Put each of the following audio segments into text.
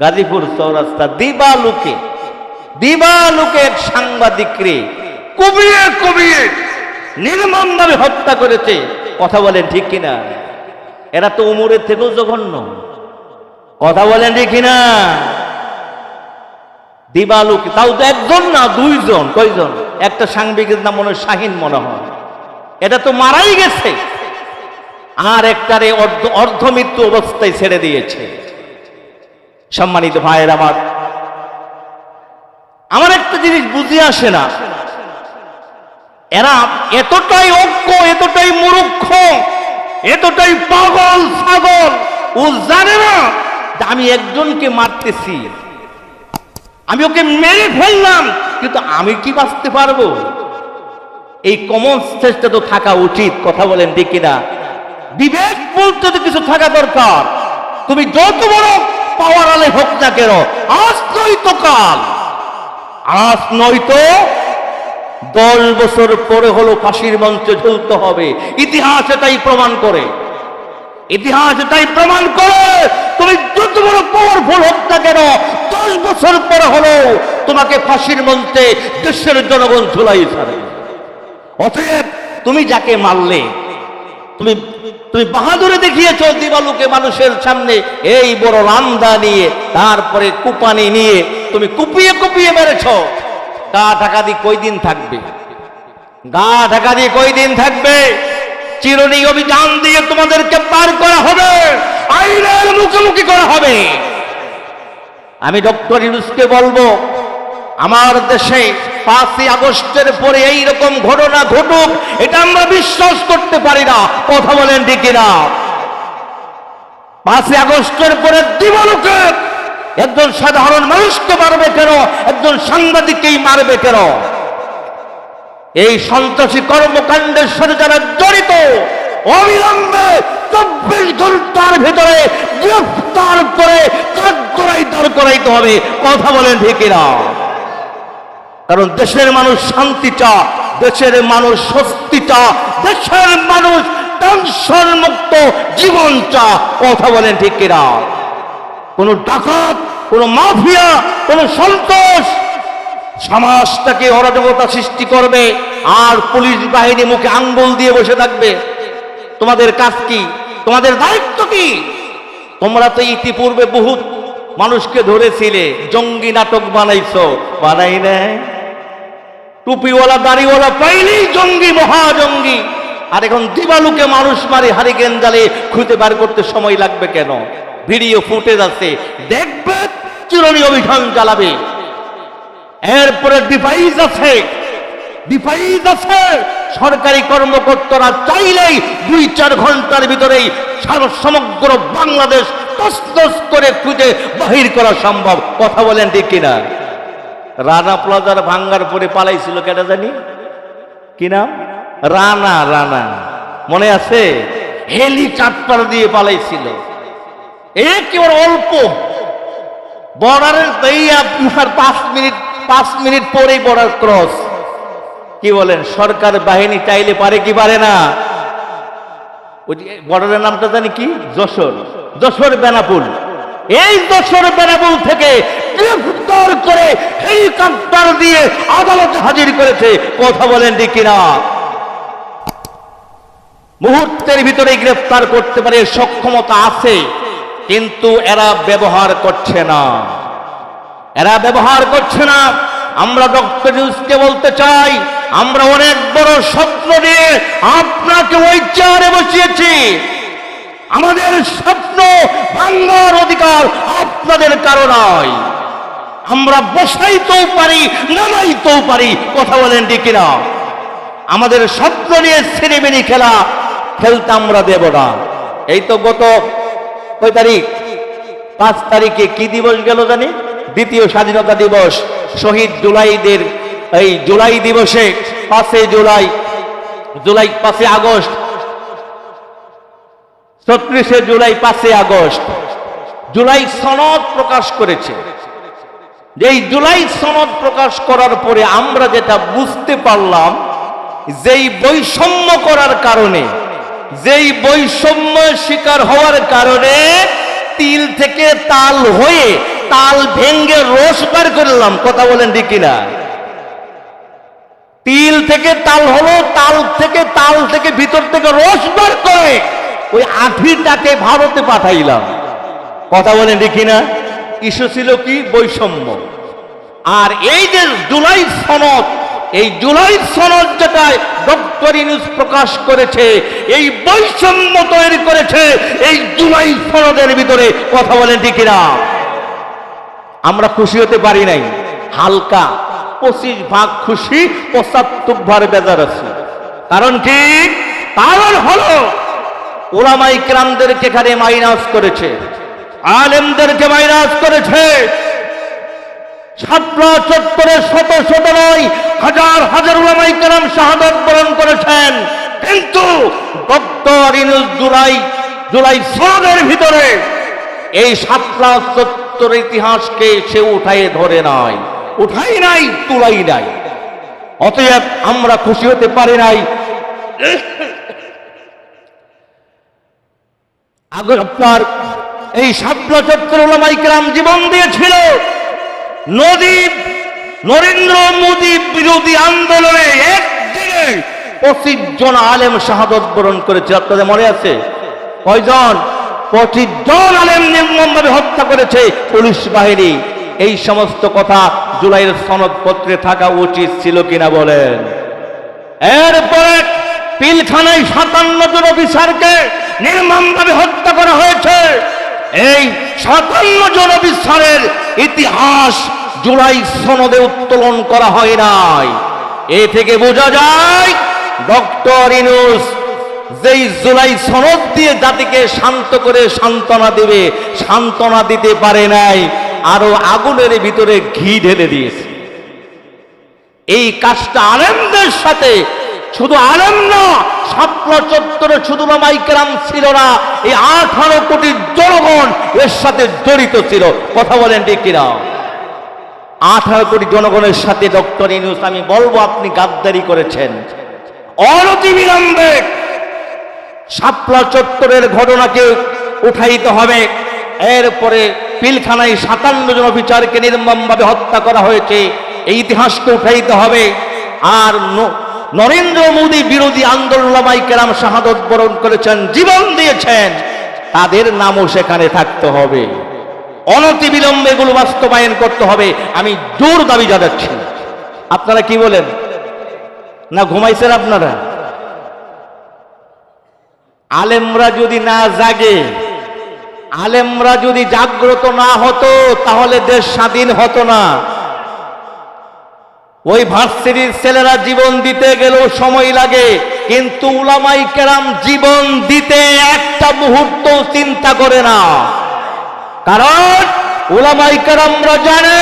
গাজীপুর চৌরাস্তা দিবালুকে দিবালুকে এক সাংবাদিক রে কবিয়ে কবিয়ে নির্মমভাবে হত্যা করেছে। কথা বলেন ঠিক কিনা? এরা তো উমরের থেকেও জঘন্য। কথা বলেন ঠিক কিনা? দিবালুকে, তাও তো একজন না, দুইজন। কয়জন? একটা সাংবাদিকের নাম মনে শাহিন মনে হয়। এটা তো মারাই গেছে। আর একটারে অর্ধ অর্ধমৃত্যু অবস্থায় ছেড়ে দিয়েছে। সম্মানিত ভাইয়ের আমার। আমার একটা জিনিস বুঝে আসে না। এরা এতটাই অজ্ঞ এতটাই মূর্খ, এতটাই পাগল, ছাগল, ও জানে না আমি একজনকে মারতেছি। আমি ওকে মেরে ফেললাম, কিন্তু আমি কি বাঁচতে পারব? এই কমন সেন্সটা তো থাকা উচিত, কথা বলেন ঠিক কিনা। বিবেক বলতে তো কিছু থাকা দরকার। তুমি যত বড় পাওয়ার আলে হোক না কেন, আজ নয় তো কাল। আজ নয়তো দশ বছর পরে হলো ফাঁসির মঞ্চে ঝুলতে হবে। ইতিহাস এটাই প্রমাণ করে। ইতিহাস এটাই প্রমাণ করে। তুমি যত বড় পাওয়ারফুল হোক না কেন, দশ বছর পরে হলো তোমাকে ফাঁসির মঞ্চে দেশের জনগণ ঝুলাই ছাড়ে। অতএব তুমি যাকে মারলে তুমি তুমি বাহাদুরে দেখিয়েছ দিবালুকে মানুষের সামনে। এই বড় রান্দা নিয়ে, তারপরে কুপানি নিয়ে তুমি কুপিয়ে কুপিয়ে মেরেছ। গা ঢাকা দিয়ে কয়দিন থাকবে? গা ঢাকা দিয়ে কয়দিন থাকবে? চিরনি অভিযান দিয়ে তোমাদেরকে পার করা হবে। আইনের মুখোমুখি করা হবে। আমি ডক্টর ইউনুসকে বলব, আমার দেশে পাঁচই আগস্টের পরে এই রকম ঘটনা ঘটুক, এটা আমরা বিশ্বাস করতে পারি না। কথা বলেন ঠিক না পাঁচই আগস্টের পরে দিবালুকে একজন সাধারণ মানুষকে মারবে কেন? একজন সাংবাদিককেই মারবে কেন? এই সন্ত্রাসী কর্মকাণ্ডের সাথে যারা জড়িত, অবিলম্বে চব্বিশ ঘণ্টার ভিতরে গ্রেফতার করে কাঠগড়াই দাঁড় করাইতে হবে। কথা বলেন ঠিকিরা কারণ দেশের মানুষ শান্তি চা দেশের মানুষ স্বস্তি চা দেশের মানুষ টেনশন মুক্ত জীবন চা কথা বলেন ঠিকিরা কোন ডাকাত, কোন মাফিয়া, কোন সন্তোষ সমাজটাকে অরাজকতা সৃষ্টি করবে আর পুলিশ বাহিনী মুখে আঙ্গুল দিয়ে বসে থাকবে। তোমাদের কাজ কি? তোমাদের দায়িত্ব কি? তোমরা তো ইতিপূর্বে বহুত মানুষকে ধরেছিলে, জঙ্গি নাটক বানাইছো। বানাই নাই? টুপিওয়ালা, দাড়িওয়ালা, পাইলেই জঙ্গি, মহাজঙ্গি। আর এখন দিবালুকে মানুষ মারে, হারিকেন জালে খুঁজে বার করতে সময় লাগবে কেন? ভিডিও ফুটেজ আছে। দেখবে, চিরনি অভিযান চালাবে। এরপরে ডিভাইস আছে। ডিভাইস আছে। সরকারি কর্মকর্তারা চাইলেই দুই চার ঘণ্টার ভিতরেই সমগ্র বাংলাদেশ তসতস করে খুঁজে বাহির করা সম্ভব। কথা বলেন ঠিক কিনা? রানা প্লাজার ভাঙ্গার পরে পালাইছিল কেটা জানি? কি নাম? রানা রানা। মনে আছে? হেলিকপ্টার দিয়ে পালাইছিল। একেবারে অল্প। বর্ডারের আপনার পাঁচ মিনিট পাঁচ মিনিট পরেই বর্ডার ক্রস কি বলেন, সরকার বাহিনী চাইলে পারে কি পারে না? বর্ডারের নামটা জানি কি? যশোর। যশোর বেনাপুল এই যশোর বেনাপুল থেকে গ্রেফতার করে হেলিকপ্টার দিয়ে আদালতে হাজির করেছে। কথা বলেন ঠিক কিনা? মুহূর্তের ভিতরে গ্রেফতার করতে পারে, সক্ষমতা আছে, কিন্তু এরা ব্যবহার করছে না। এরা ব্যবহার করছে না। আমরা ডক্টর নিউজকে বলতে চাই, আমরা অনেক বড় স্বপ্ন নিয়ে আপনাকে ওই চেয়ারে বসিয়েছি। আমাদের স্বপ্ন ভাঙ্গার অধিকার আপনাদের কারও নয় আমরা বসাইতেও পারি, নামাইতেও পারি, কথা বলেন ঠিক না আমাদের স্বপ্ন নিয়ে সিনেমিনি খেলা, খেলতে আমরা দেব না। এই তো গত কয় তারিখ? পাঁচ তারিখে কি দিবস গেল জানি? দ্বিতীয় স্বাধীনতা দিবস, শহীদ জুলাইদের, এই জুলাই দিবসে পাঁচে জুলাই জুলাই পাঁচে আগস্ট ছত্রিশে জুলাই পাঁচে আগস্ট। জুলাই সনদ প্রকাশ করেছে। এই জুলাই সনদ প্রকাশ করার পরে আমরা যেটা বুঝতে পারলাম, যেই বৈষম্য করার কারণে, যেই বৈষম্য শিকার হওয়ার কারণে তিল থেকে তাল হয়ে তাল ভেঙ্গে রস বার করলাম কথা বলেন ঠিক কিনা? তিল থেকে তাল হলো তাল থেকে তাল থেকে ভিতর থেকে রস বার করে ওই আঠিটাকে ভারতে পাঠাইলাম। কথা বলেন দেখি না ইস্যু ছিল কি? বৈষম্য। আর এই যে জুলাই সনদ, এই জুলাই সনদ যেটা ডক্টর ইনুস প্রকাশ করেছে, এই বৈষম্য তৈরি করেছে, এই জুলাই সনদের ভিতরে কথা বলেন ঠিক না আমরা খুশি হতে পারি নাই। হালকা, পঁচিশ ভাগ খুশি, পঁচাত্তর ভাগ বেজার আছে। কারণ কি? কারণ হলো ওলামাই ক্রামদেরকে এখানে মাইনাস করেছে। আলেমদেরকে মাইনাস করেছে। ছাত্রা চত্বরে শত শত নয়, হাজার হাজার ওলামাই কেরাম শাহাদত বরণ করেছেন। কিন্তু ডক্টর জুলাই জুলাই সনের ভিতরে এই সাতরা চত্বর ইতিহাসকে সে উঠাই ধরে নাই। উঠাই নাই, তুলাই নাই। অতএব আমরা খুশি হতে পারি নাই। আগে আপনার এই সাতরা চত্বর ওলামাইকরাম জীবন দিয়েছিল। নদী, নরেন্দ্র মোদী বিরোধী আন্দোলনে একদিনে পঁচিশ জন আলেম শাহাদত বরণ করেছে। আপনাদের মনে আছে? কয়জন? পঁচিশ জন আলেম নির্মমভাবে হত্যা করেছে পুলিশ বাহিনী। এই সমস্ত কথা জুলাইয়ের সনদপত্রে থাকা উচিত ছিল কিনা বলেন। এরপরে পিলখানায় সাতান্ন জন অফিসারকে নির্মমভাবে হত্যা করা হয়েছে। এই সাতান্ন জন ইতিহাস জুলাই সনদে উত্তোলন করা হয় নাই। এ থেকে বোঝা যায়, ডক্টর ইনুস যেই জুলাই সনদ দিয়ে জাতিকে শান্ত করে সান্ত্বনা দেবে, সান্ত্বনা দিতে পারে নাই, আরও আগুনের ভিতরে ঘি ঢেলে দিয়েছে। এই কাজটা আনন্দের সাথে শুধু আলেম না সাতলা চত্বরে শুধু মাইকেরাম ছিল না, এই আঠারো কোটি জনগণ এর সাথে জড়িত ছিল। কথা বলেন ঠিক কিনা? আঠারো কোটি জনগণের সাথে ডক্টর ইনুস আমি বলব আপনি গাদ্দারি করেছেন। অনতি বিলম্বে শাপলা চত্বরের ঘটনাকে উঠাইতে হবে। এরপরে পিলখানায় সাতান্ন জন অফিসারকে নির্মমভাবে হত্যা করা হয়েছে। এই ইতিহাসকে উঠাইতে হবে। আর নরেন্দ্র মোদী বিরোধী আন্দোলনামাই কেরাম শাহাদত বরণ করেছেন, জীবন দিয়েছেন। তাদের নামও সেখানে থাকতে হবে। অনতি বিলম্বে এগুলো বাস্তবায়ন করতে হবে। আমি জোর দাবি জানাচ্ছি। আপনারা কি বলেন? না ঘুমাইছেন আপনারা? আলেমরা যদি না জাগে, আলেমরা যদি জাগ্রত না হতো, তাহলে দেশ স্বাধীন হতো না। ওই ভার্সিটির ছেলেরা জীবন দিতে গেলেও সময় লাগে, কিন্তু উলামাই কেরাম জীবন দিতে একটা মুহূর্ত চিন্তা করে না। কারণ উলামাই কেরামরা জানে,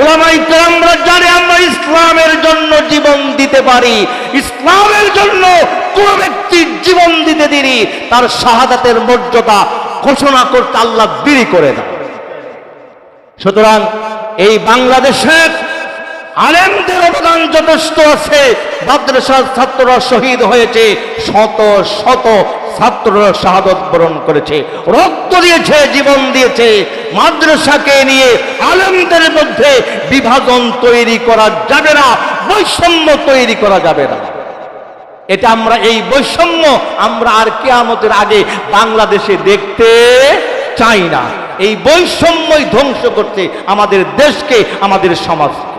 উলামাই কেরামরা জানে আমরা ইসলামের জন্য জীবন দিতে পারি। ইসলামের জন্য কোন ব্যক্তি জীবন দিতে দিনি তার শাহাদাতের মর্যাদা ঘোষণা করতে আল্লাহ বিড়ি করে দেয় সুতরাং এই বাংলাদেশের আলেমদের অবদান যথেষ্ট আছে। মাদ্রাসার ছাত্ররা শহীদ হয়েছে, শত শত ছাত্ররা শাহাদত বরণ করেছে, রক্ত দিয়েছে, জীবন দিয়েছে। মাদ্রাসাকে নিয়ে আলেমদের মধ্যে বিভাজন তৈরি করা যাবে না, বৈষম্য তৈরি করা যাবে না। এটা আমরা, এই বৈষম্য আমরা আর কেয়ামতের আগে বাংলাদেশে দেখতে চাই না। এই বৈষম্যই ধ্বংস করছে আমাদের দেশকে, আমাদের সমাজকে।